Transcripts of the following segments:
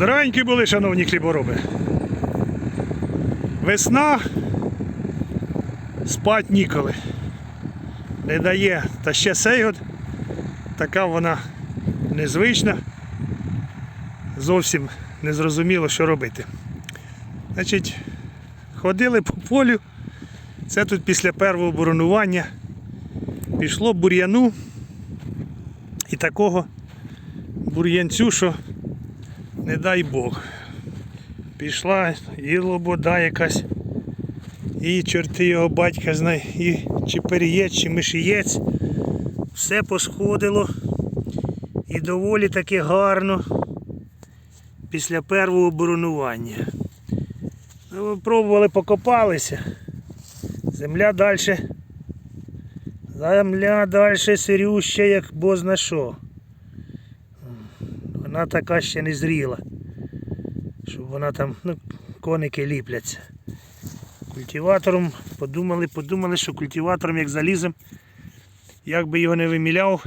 Здоровенькі були, шановні хлібороби. Весна спать ніколи. Не дає. Та ще сей от така вона незвична. Зовсім не зрозуміло, що робити. Значить, ходили по полю. Це тут після першого боронування пішло бур'яну і такого бур'янцю, що не дай Бог. Пішла і лобода якась, і чорти його батька знає, і чи перієць, чи мишієць. Все посходило і доволі таки гарно після першого боронування. Ну, пробували, покопалися. Земля далі. Земля далі сирюща, як бозна що. Вона така ще не зріла. Щоб вона там, ну, коники ліпляться. Культиватором подумали, подумали, що культиватором як залізем, як би його не виміляв,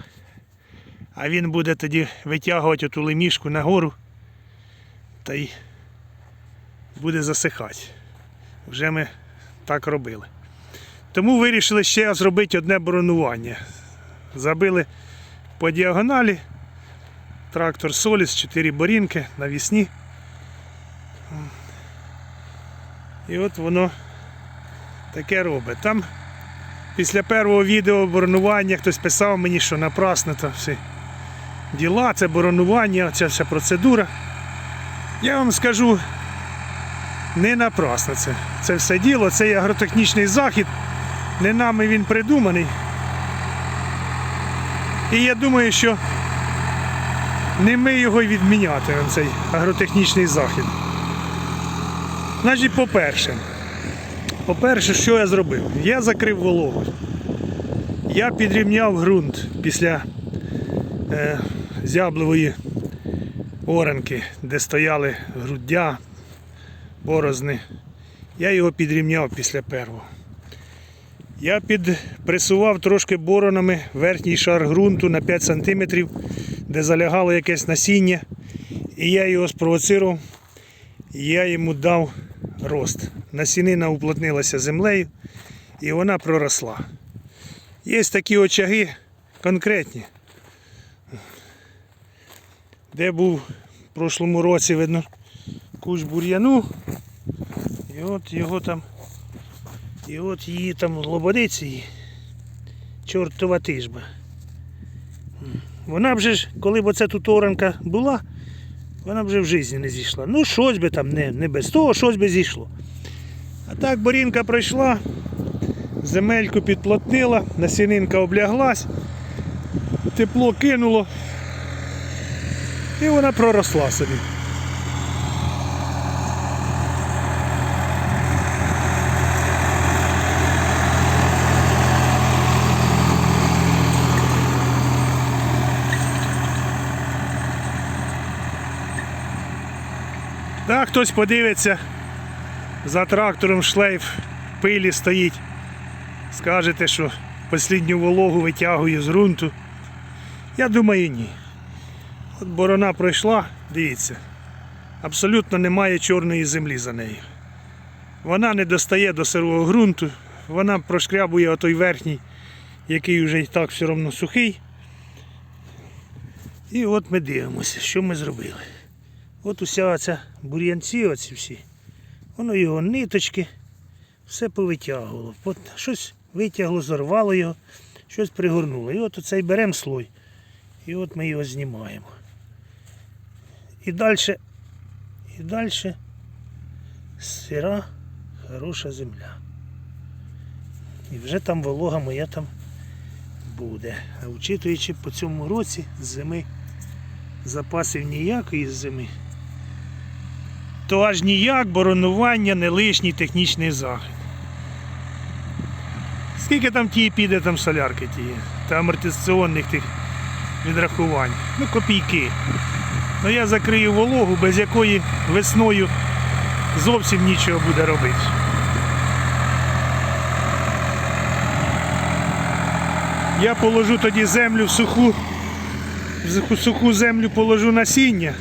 а він буде тоді витягувати оту лемішку нагору та й буде засихати. Вже ми так робили. Тому вирішили ще зробити одне боронування. Забили по діагоналі трактор Соліс, 4 борінки навісні. І от воно таке робить. Там після першого відео боронування хтось писав мені, що напрасно то всі діла, це боронування, ця вся процедура. Я вам скажу, не напрасно це. Це все діло, це є агротехнічний захід. Не нами він придуманий. І я думаю, що не ми його й відмінятимемо, цей агротехнічний захід. Значить, по-перше, по-перше, що я зробив? Я закрив вологу. Я підрівняв ґрунт після е, зяблової оранки, де стояли груддя, борозни. Я його підрівняв після першого. Я підпресував трошки боронами верхній шар ґрунту на 5 см, де залягало якесь насіння. І я його спровоцирував, я йому дав рост. Насінина уплотнилася землею і вона проросла. Є такі очаги конкретні. Де був в прошлому році, видно, куш бур'яну. І от його там і от її там лободиці, чортова тижба. Вона б же ж, коли б оця тут оранка була, вона б вже в житті не зійшла. Ну, щось би там, не, не без того, щось би зійшло. А так борінка пройшла, земельку підплотнила, насінинка обляглась, тепло кинуло і вона проросла собі. Хтось подивиться, за трактором шлейф пилі стоїть. Скажете, що послідню вологу витягує з ґрунту. Я думаю, ні. От борона пройшла, дивіться, абсолютно немає чорної землі за нею. Вона не достає до сирого ґрунту, вона прошкрябує отой верхній, який вже і так все одно сухий. І от ми дивимося, що ми зробили. От уся ця бур'янці оці всі, воно його ниточки, все повитягувало. От щось витягло, зорвало його, щось пригорнуло. І от оцей беремо слой. І от ми його знімаємо. І далі, і далі сира, хороша земля. І вже там волога моя там буде. А вчитуючи по цьому році зими запасів ніякої зими, то аж ніяк боронування не лишній технічний захід. Скільки там ті піде там солярки тієї та амортизаційних тих відрахувань? Ну, копійки. Ну я закрию вологу, без якої весною зовсім нічого буде робити. Я положу тоді землю в суху, в суху землю положу насіння.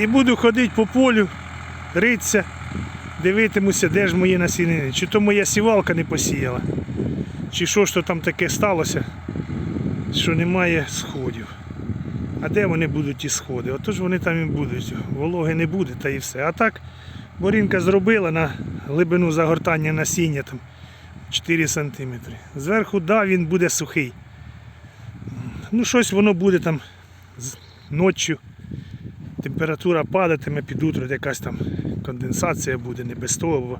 І буду ходити по полю, ритися, дивитимуся, де ж мої насінини. Чи то моя сівалка не посіяла, чи що ж там таке сталося, що немає сходів. А де вони будуть ті сходи? Отож вони там і будуть. Вологи не буде та і все. А так Борінка зробила на глибину загортання насіння там 4 см. Зверху, да, він буде сухий. Ну, щось воно буде там ночі. Температура падатиме під утро, якась там конденсація буде, не без того, бо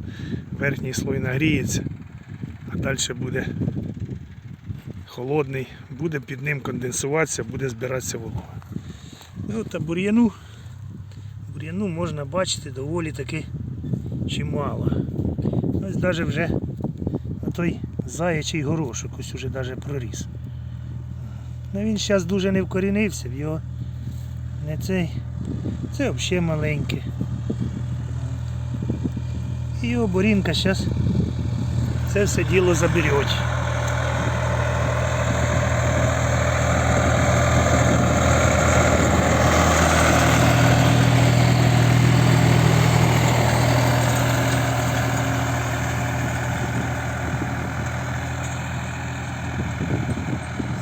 верхній слой нагріється, а далі буде холодний, буде під ним конденсуватися, буде збиратися волога. Ну, та бур'яну, бур'яну можна бачити доволі таки чимало. Ось навіть вже той заячий горошок ось уже навіть проріс. Ну він зараз дуже не вкорінився, в його не цей. Це взагалі маленьке. І його зараз це все діло заберуть.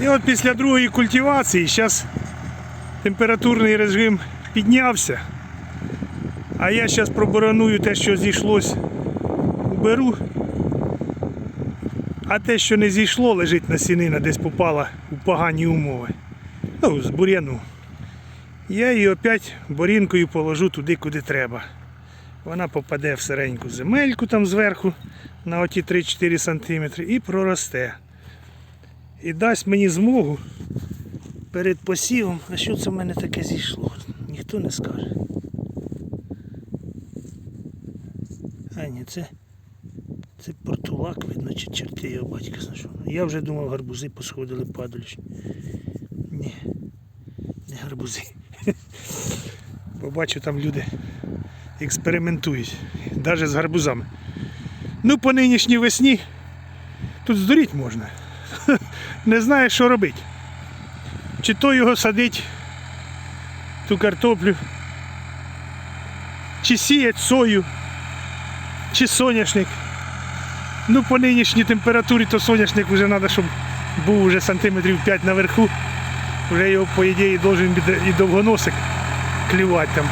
І от після другої культивації зараз температурний режим піднявся. А я зараз пробороную те, що зійшлось, уберу. А те, що не зійшло, лежить на сінина, десь попала у погані умови. Ну, з бур'яну. Я її опять борінкою положу туди, куди треба. Вона попаде в сереньку земельку там зверху на оті 3-4 см і проросте. І дасть мені змогу перед посівом, а що це в мене таке зійшло? Ніхто не скаже. А ні, це, це портулак, видно, чи черти його батька знайшов. Я вже думав, гарбузи посходили падаліч. Ні, не гарбузи. Побачу, там люди експериментують, навіть з гарбузами. Ну, по нинішній весні тут здуріть можна. Не знає, що робити. Чи то його садить, ту картоплю, чи сіять сою, чи соняшник. Ну, по нинішній температурі, то соняшник вже треба, щоб був вже сантиметрів 5 наверху. Вже його, по ідеї, должен і довгоносик клювати там.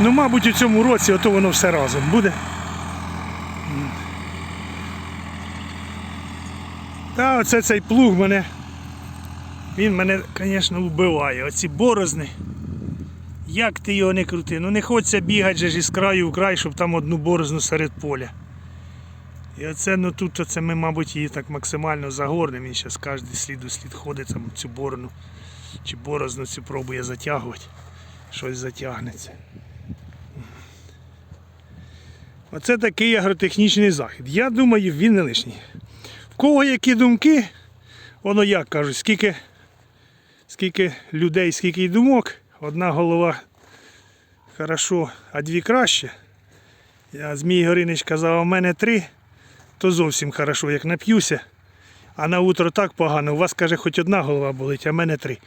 Ну, мабуть, у цьому році ото воно все разом буде. Та оце цей плуг мене. Він мене, звісно, вбиває. Оці борозни. Як ти його не крути? Ну не хочеться бігати же ж із краю в край, щоб там одну борозну серед поля. І оце ну тут оце ми, мабуть, її так максимально загорнемо. Він зараз кожен слід у слід ходить там цю борону чи борозну цю пробує затягувати. Щось затягнеться. Оце такий агротехнічний захід. Я думаю, він не лишній. В кого які думки, воно як кажуть, скільки, скільки людей, скільки й думок, одна голова хорошо, а дві краще. Я Змій Горинич казав, у мене три, то зовсім хорошо, як нап'юся. А на утро так погано. У вас каже, хоч одна голова болить, а в мене три.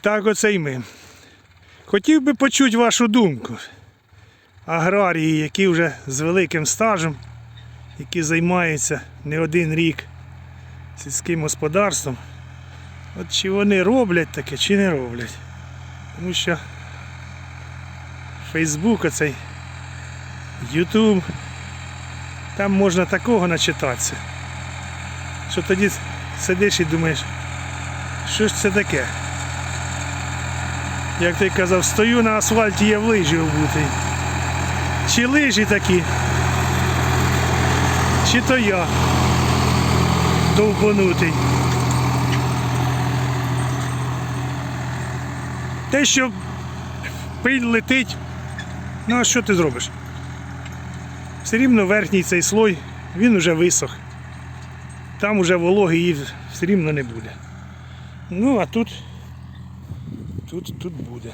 Так оце й ми. Хотів би почути вашу думку. Аграрії, які вже з великим стажем, які займаються не один рік сільським господарством. От чи вони роблять таке, чи не роблять. Тому що Фейсбук оцей, Ютуб, там можна такого начитатися. Що тоді сидиш і думаєш, що ж це таке? Як ти казав, стою на асфальті, я в лижі обутий. Чи лижі такі, чи то я довбанутий. Те, що пиль летить, ну а що ти зробиш? Все рівно верхній цей слой, він уже висох. Там уже вологи її все рівно не буде. Ну, а тут, тут, тут буде.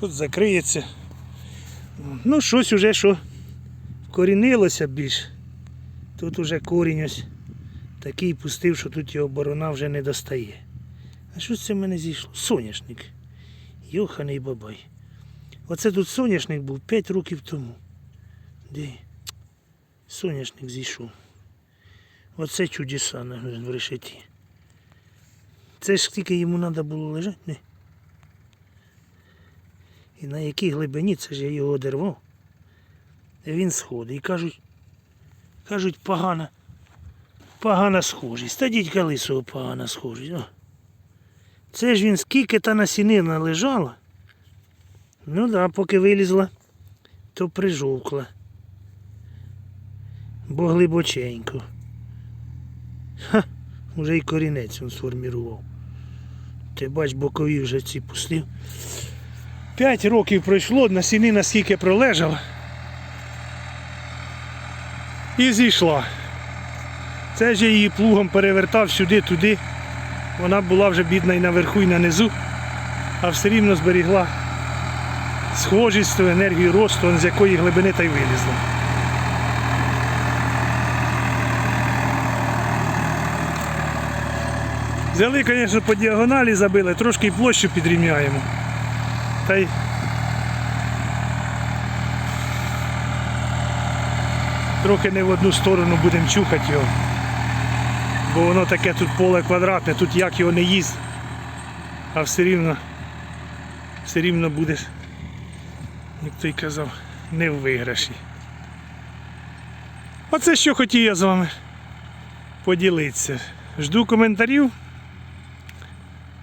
Тут закриється. Ну, щось уже що вкорінилося більш. Тут уже корінь ось Такий пустив, що тут його борона вже не достає. А що це в мене зійшло? Соняшник. Йоханий бабай. Оце тут соняшник був 5 років тому. Де? Соняшник зійшов. Оце чудеса в решеті. Це ж скільки йому треба було лежати, не? І на якій глибині це ж я його одервав. Він сходить. І кажуть, кажуть, погана, погана схожість. Та дідька лисого погана схожість. О. Це ж він скільки та насінина лежала. Ну да, поки вилізла, то прижовкла. Бо глибоченько. Ха, уже й корінець він сформірував. Ти бач, бокові вже ці пустив. П'ять років пройшло, насінина скільки пролежала. І зійшла. Це ж я її плугом перевертав сюди-туди. Вона була вже бідна і наверху, і на низу, а все рівно зберігла схожість ту енергію росту, з якої глибини та й вилізла. Взяли, звісно, по діагоналі забили, трошки площу підрівняємо. Та й трохи не в одну сторону будемо чухати його. Бо воно таке тут поле квадратне, тут як його не їсть, а все рівно, все рівно будеш, як той казав, не в виграші. Оце що хотів я з вами поділитися. Жду коментарів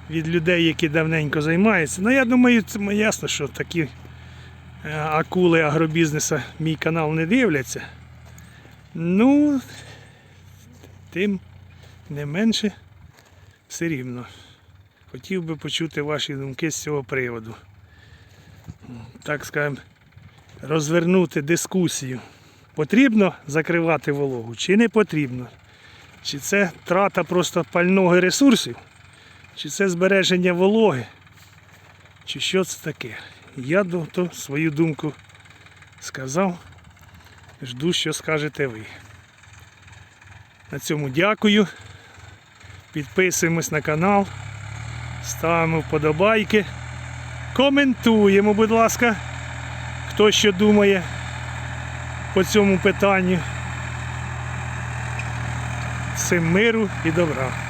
від людей, які давненько займаються. Ну я думаю, це ясно, що такі е, акули агробізнесу мій канал не дивляться. Ну, тим не менше все рівно. Хотів би почути ваші думки з цього приводу. Так скажемо, розвернути дискусію. Потрібно закривати вологу чи не потрібно? Чи це трата просто пального ресурсів? Чи це збереження вологи? Чи що це таке? Я свою думку сказав. Жду, що скажете ви. На цьому дякую. Підписуємось на канал, ставимо вподобайки, коментуємо, будь ласка, хто що думає по цьому питанню. Всім миру і добра.